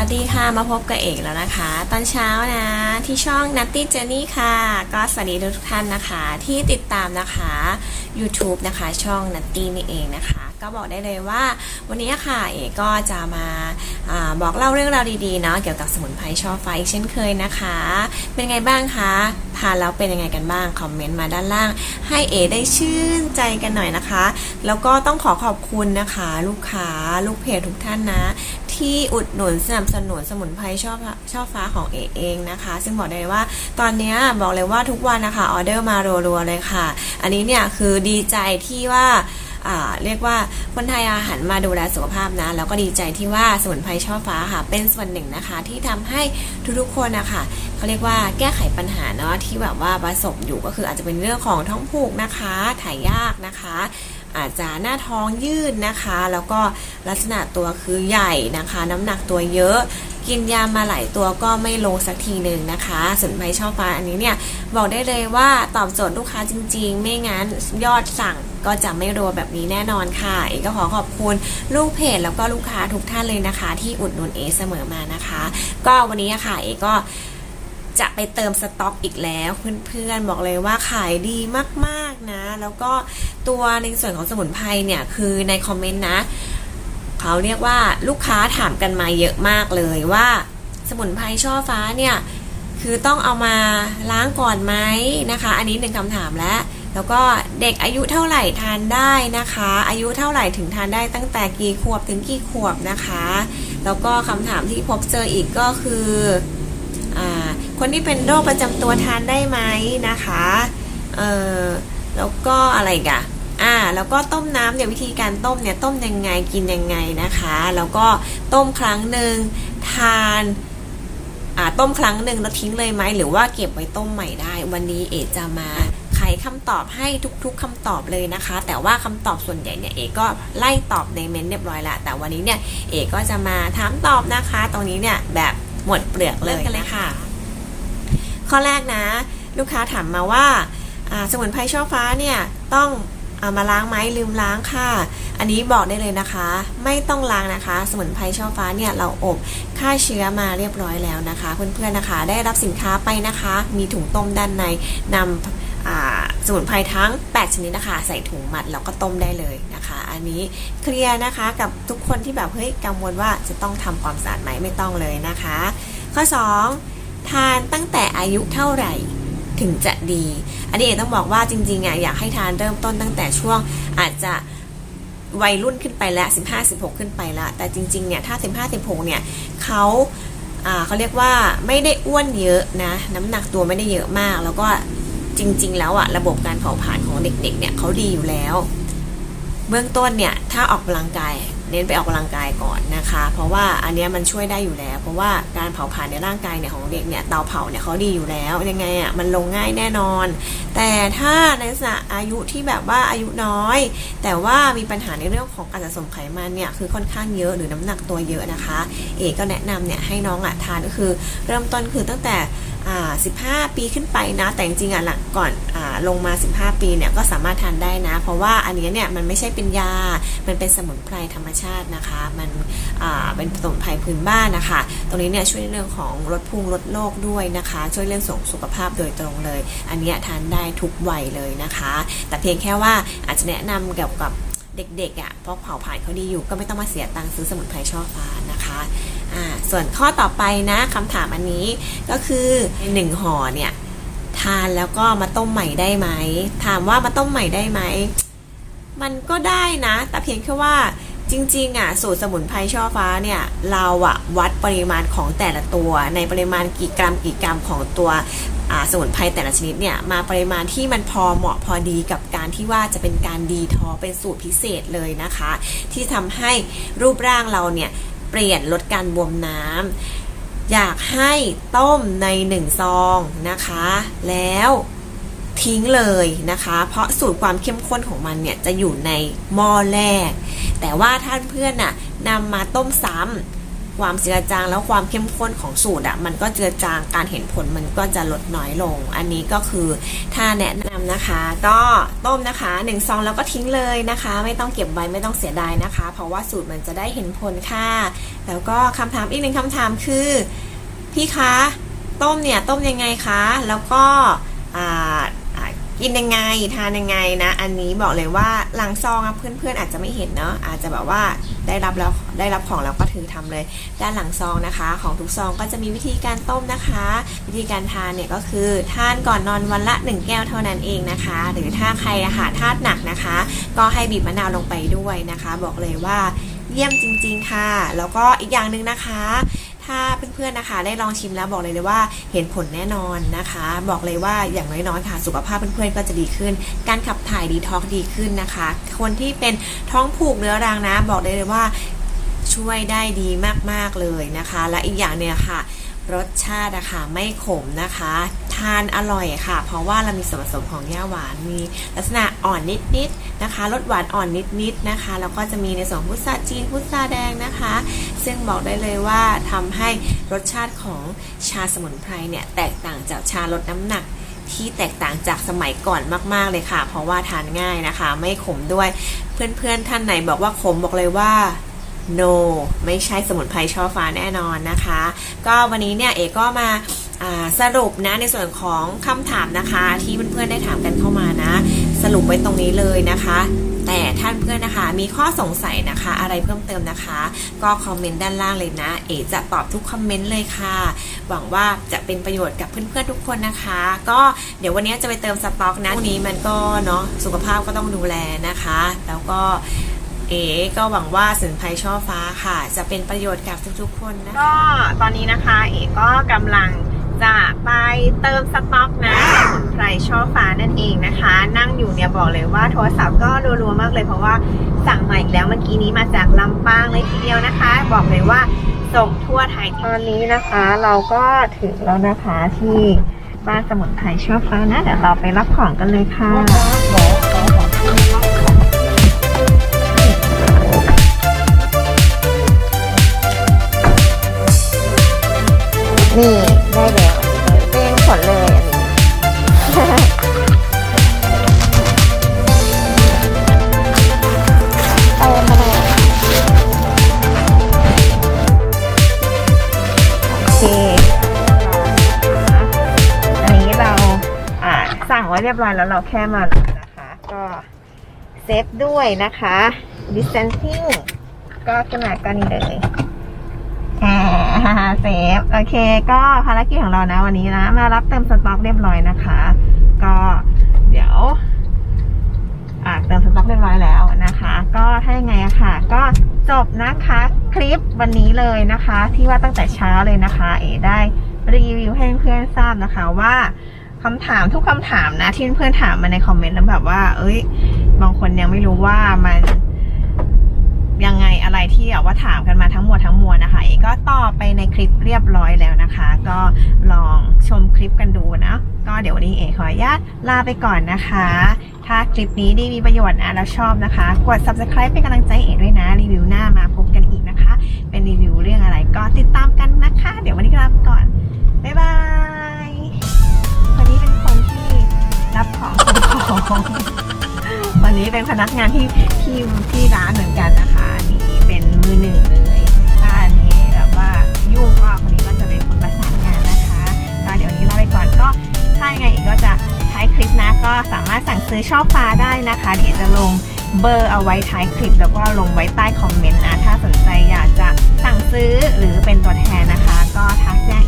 วัสดีค่ะมาพบกับเอกแล้วนะคะ ตอนเช้านะที่ช่อง Nutty Journey ค่ะ ก็สวัสดีทุกท่านนะคะ ที่ติดตามนะคะ YouTube นะคะช่อง Nutty นี่เองนะคะ ก็บอกได้เลยว่า วันนี้ค่ะเอกก็จะมาอาบอกเล่าเรื่องราวดีๆเนาะเกี่ยวกับสมุนไพรช่อฟ้าอีกเช่นเคยนะคะ เป็นไงบ้างคะทานแล้วเป็นยังไงกันบ้างคอมเมนต์มาด้านล่าง ให้เอได้ชื่นใจกันหน่อยนะคะ แล้วก็ต้องขอขอบคุณนะคะ ลูกค้าลูกเพจทุกท่านนะ ที่อุดหนุนสนับสนุนสมุนไพรชอบชอบฟ้าของเอเองนะคะ ซึ่งบอกได้เลยว่าตอนนี้บอกเลยว่าทุกวันนะคะออเดอร์มารัวๆเลยค่ะ อันนี้เนี่ยคือดีใจที่ว่าเรียกว่าคนไทยอาหันมาดูแลสุขภาพนะ แล้วก็ดีใจที่ว่าสมุนไพรช่อฟ้าค่ะ เป็นส่วนหนึ่งนะคะ ที่ทำให้ทุกๆคนนะคะเขาเรียกว่าแก้ไขปัญหาเนาะที่แบบว่าประสบอยู่ก็คืออาจจะเป็นเรื่องของท้องผูกนะคะ ถ่ายยากนะคะ อาจจะหน้าท้องยืดนะคะ แล้วก็ลักษณะตัวคือใหญ่นะคะ น้ำหนักตัวเยอะกินยามาหลายตัวก็ไม่ลงสักทีหนึ่งนะคะสนไพชอบฟ้าอันนี้เนี่ยบอกได้เลยว่าตอบโจทย์ลูกค้าจริง ๆ ไม่งั้นยอดสั่งก็จะไม่รัวแบบนี้แน่นอนค่ะเอกก็ขอขอบคุณลูกเพจแล้วก็ลูกค้าทุกท่านเลยนะคะ ที่อุดหนุนเอเสมอมานะคะ ก็วันนี้ค่ะเอกก็ จะไปเติมสต็อกอีกแล้วเพื่อนๆบอกเลยว่าขายดีมากๆนะ แล้วก็ตัวในส่วนของสมุนไพรเนี่ยคือในคอมเมนต์นะเขาเรียกว่าลูกค้าถามกันมาเยอะมากเลยว่าสมุนไพรช่อฟ้าเนี่ยคือต้องเอามาล้างก่อนไหมนะคะ อันนี้หนึ่งคำถามแล้ว แล้วก็เด็กอายุเท่าไหร่ทานได้นะคะ อายุเท่าไหร่ถึงทานได้ตั้งแต่กี่ขวบถึงกี่ขวบนะคะ แล้วก็คำถามที่พบเจออีกก็คือ คนที่เป็นโรคประจำตัวทานได้ไหมนะคะ เออแล้วก็อะไรกันอ่า แล้วก็ต้มน้ำเนี่ยวิธีการต้มเนี่ยต้มยังไงกินยังไงนะคะ แล้วก็ต้มครั้งหนึ่งทานอ่าต้มครั้งหนึ่งแล้วทิ้งเลยไหมหรือว่าเก็บไว้ต้มใหม่ได้ วันนี้เอจะมาไขคำตอบให้ทุกๆคำตอบเลยนะคะ แต่ว่าคำตอบส่วนใหญ่เนี่ยเอก็ไล่ตอบในเมนเรียบร้อยละแต่วันนี้เนี่ยเอก็จะมาถามตอบนะคะ ตรงนี้เนี่ยแบบหมดเปลือกเลยกันเลยค่ะ ข้อแรกนะ ลูกค้าถามมาว่าสมุนไพรช่อฟ้าเนี่ยต้องเอามาล้างไหมลืมล้างค่ะ อันนี้บอกได้เลยนะคะ ไม่ต้องล้างนะคะ สมุนไพรช่อฟ้าเนี่ยเราอบฆ่าเชื้อมาเรียบร้อยแล้วนะคะ เพื่อนๆนะคะ ได้รับสินค้าไปนะคะ มีถุงต้มด้านในนำอ่าสมุนไพรทั้ง 8 ชนิดนะคะ ใส่ถุงมัดแล้วก็ต้มได้เลยนะคะ อันนี้เคลียร์นะคะกับทุกคนที่แบบเฮ้ยกังวลว่าจะต้องทำความสะอาดไหมไม่ต้องเลยนะคะ ข้อ 2 ทานตั้งแต่อายุเท่าไหร่ถึงจะดี อันนี้เอกต้องบอกว่าจริงๆอะอยากให้ทานเริ่มต้นตั้งแต่ช่วงอาจจะวัยรุ่นขึ้นไปแล้ว 15 16 ขึ้นไปแล้ว แต่จริงๆ เนี่ย ถ้า 15 16 เนี่ยเขาเขาเรียกว่าไม่ได้อ้วนเยอะนะ น้ำหนักตัวไม่ได้เยอะมาก แล้วก็จริง ๆ แล้วอะระบบการเผาผลาญของเด็กๆ เนี่ยเขาดีอยู่แล้ว เบื้องต้นเนี่ย ถ้าออกกำลังกาย เน้นไปออกกำลังกายก่อนนะคะ เพราะว่าอันนี้มันช่วยได้อยู่แล้ว เพราะว่าการเผาผลาญในร่างกายเนี่ยของเด็กเนี่ยเตาเผาเนี่ยเขาดีอยู่แล้วยังไงอะมันลงง่ายแน่นอน แต่ถ้าในลักษณะอายุที่แบบว่าอายุน้อย แต่ว่ามีปัญหาในเรื่องของการสะสมไขมันเนี่ยคือค่อนข้างเยอะหรือน้ำหนักตัวเยอะนะคะ เอกก็แนะนำเนี่ยให้น้องอะทานก็คือเริ่มต้นคือตั้งแต่ 15 ปีขึ้นไปนะ แต่จริงๆอะหลังก่อนอ่าลงมา 15 ปีเนี่ยก็สามารถทานได้นะ เพราะว่าอันนี้เนี่ยมันไม่ใช่เป็นยา มันเป็นสมุนไพรธรรมชาตินะคะ มันเป็นสมุนไพรพื้นบ้านนะคะ ตรงนี้เนี่ยช่วยในเรื่องของลดพุงลดโรคด้วยนะคะ ช่วยเรื่องส่งสุขภาพโดยตรงเลย อันเนี้ยทานได้ทุกวัยเลยนะคะ แต่เพียงแค่ว่าอาจจะแนะนำเกี่ยวกับ เด็กๆอะเพราะเผาผลาญเขาดีอยู่ก็ไม่ต้องมาเสียตังค์ซื้อสมุนไพรช่อฟ้านะคะอ่าส่วนข้อต่อไปนะคำถามอันนี้ก็คือหนึ่งห่อเนี่ยทานแล้วก็มาต้มใหม่ได้ไหมถามว่ามาต้มใหม่ได้ไหมมันก็ได้นะ แต่เพียงแค่ว่าจริงๆอะสูตรสมุนไพรช่อฟ้าเนี่ยเราอะวัดปริมาณของแต่ละตัวในปริมาณกี่กรัมกี่กรัมของตัว สมุนไพรแต่ละชนิดเนี่ยมาปริมาณที่มันพอเหมาะพอดีกับการที่ว่าจะเป็นการดีทอเป็นสูตรพิเศษเลยนะคะ ที่ทำให้รูปร่างเราเนี่ยเปลี่ยนลดการบวมน้ำอยากให้ต้มในหนึ่งซองนะคะ แล้วทิ้งเลยนะคะ เพราะสูตรความเข้มข้นของมันเนี่ยจะอยู่ในหม้อแรก แต่ว่าท่านเพื่อนน่ะนำมาต้มซ้ำ ความเจือจางแล้วความเข้มข้นของสูตรอะมันก็เจือจางการเห็นผลมันก็จะลดน้อยลง อันนี้ก็คือถ้าแนะนำนะคะ ก็ต้มนะคะ1ซองแล้วก็ทิ้งเลยนะคะ ไม่ต้องเก็บไว้ไม่ต้องเสียดายนะคะ เพราะว่าสูตรมันจะได้เห็นผลค่ะ แล้วก็คำถามอีกหนึ่งคำถามคือ พี่คะต้มเนี่ยต้มยังไงคะ แล้วก็อ่า กินยังไงทานยังไงนะ อันนี้บอกเลยว่าหลังซองอะเพื่อนๆอาจจะไม่เห็นเนาะอาจจะแบบว่าได้รับแล้วได้รับของแล้วก็ถือทำเลย ด้านหลังซองนะคะ ของทุกซองก็จะมีวิธีการต้มนะคะ วิธีการทานเนี่ยก็คือทานก่อนนอนวันละ 1 แก้วเท่านั้นเองนะคะ หรือถ้าใครอะค่ะธาตุหนักนะคะ ก็ให้บีบมะนาวลงไปด้วยนะคะ บอกเลยว่าเยี่ยมจริง ๆ ค่ะ แล้วก็อีกอย่างหนึ่งนะคะ ถ้าเพื่อนๆนะคะ ได้ลองชิมแล้วบอกเลยเลยว่าเห็นผลแน่นอนนะคะ บอกเลยว่าอย่างน้อยๆค่ะ สุขภาพเพื่อนๆก็จะดีขึ้น การขับถ่ายดีท็อกดีขึ้นนะคะ คนที่เป็นท้องผูกเรื้อรังนะ บอกได้เลยว่าช่วยได้ดีมากๆเลยนะคะ และอีกอย่างเนี่ยค่ะ รสชาตินะค่ะไม่ขมนะคะ ทานอร่อยค่ะ เพราะว่าเรามีส่วนผสมของย่าหวานมีลักษณะอ่อนนิดๆนะคะรสหวานอ่อนนิดๆนะคะแล้วก็จะมีในส่วนของพุทราจีนพุทราแดงนะคะ ซึ่งบอกได้เลยว่าทำให้รสชาติของชาสมุนไพรเนี่ยแตกต่างจากชาลดน้ำหนักที่แตกต่างจากสมัยก่อนมาก ๆ เลยค่ะ เพราะว่าทานง่ายนะคะ ไม่ขมด้วย เพื่อน ๆ ท่านไหนบอกว่าขมบอกเลยว่า no ไม่ใช่สมุนไพรช่อฟ้าแน่นอนนะคะ ก็วันนี้เนี่ยเอกก็มา สรุปนะในส่วนของคำถามนะคะ ที่เพื่อนๆได้ถามกันเข้ามานะ สรุปไว้ตรงนี้เลยนะคะ แต่ท่านเพื่อนนะคะ มีข้อสงสัยนะคะ อะไรเพิ่มเติมนะคะ ก็คอมเมนต์ด้านล่างเลยนะ เอจะตอบทุกคอมเมนต์เลยค่ะ หวังว่าจะเป็นประโยชน์กับเพื่อนๆทุกคนนะคะ ก็เดี๋ยววันนี้จะไปเติมสต็อกนะพรุ่งนี้มันก็เนาะสุขภาพก็ต้องดูแลนะคะ แล้วก็เอ๋ก็หวังว่าสินไพรช่อฟ้าค่ะ จะเป็นประโยชน์กับทุกๆ คนนะก็ตอนนี้นะคะ เอ๋ก็กำลัง เติมสต็อกนะสมุนไพรช่อฟ้านั่นเองนะคะ นั่งอยู่เนี่ยบอกเลยว่าโทรศัพท์ก็รัวๆมากเลยเพราะว่าสั่งมาอีกแล้วเมื่อกี้นี้มาจากลำปางเลยทีเดียวนะคะ บอกเลยว่าส่งทั่วไทยตอนนี้นะคะ เราก็ถึงแล้วนะคะที่บ้านสมุนไพรช่อฟ้านะเดี๋ยวเราไปรับของกันเลยค่ะนี่าสั่งไว้เรียบร้อยแล้วเราแค่มารับนะคะ ก็เซฟด้วยนะคะ distancing ก็ขนาดก็นี่เลยอ่าเซฟโอเค ก็ภารกิจของเรานะวันนี้นะ มารับเติมสต็อกเรียบร้อยนะคะ ก็เดี๋ยวเติมสต็อกเรียบร้อยแล้วนะคะ ก็ถ้ายังไงค่ะ ก็จบนะคะคลิปวันนี้เลยนะคะ ที่ว่าตั้งแต่เช้าเลยนะคะ เอได้รีวิวให้เพื่อนทราบนะคะว่า คำถามทุกคำถามนะ ที่เพื่อนถามมาในคอมเมนต์แล้วแบบว่า เอ้ย บางคนยังไม่รู้ว่ามันยังไงอะไรที่แบบว่าถามกันมาทั้งหมดทั้งมวลนะคะเอกก็ตอบไปในคลิปเรียบร้อยแล้วนะคะ ก็ลองชมคลิปกันดูนะก็เดี๋ยววันนี้เอกขออนุญาตลาไปก่อนนะคะ ถ้าคลิปนี้ดีมีประโยชน์นะแล้วชอบนะคะ กด subscribe เป็นกำลังใจเอกด้วยนะ รีวิวหน้ามาพบกันอีกนะคะ เป็นรีวิวเรื่องอะไรก็ติดตามกันนะคะ เดี๋ยววันนี้ลาไปก่อนบ๊ายบาย วันนี้เป็นพนักงานที่ที่ที่ร้านเหมือนกันนะคะนี่เป็นมือหนึ่งเลยถ้าอันนี้แบบว่ายุ่งก็คนนี้ก็จะเป็นคนประสานงานนะคะก็เดี๋ยวนนี้ลาไปก่อนก็ถ้ายังไงอีกก็จะท้ายคลิปนะ ก็สามารถสั่งซื้อช่อฟ้าได้นะคะ เดี๋ยวจะลงเบอร์เอาไว้ท้ายคลิป แล้วก็ลงไว้ใต้คอมเมนต์นะ ถ้าสนใจอยากจะสั่งซื้อหรือเป็นตัวแทนนะคะ ก็ทักแจ้ง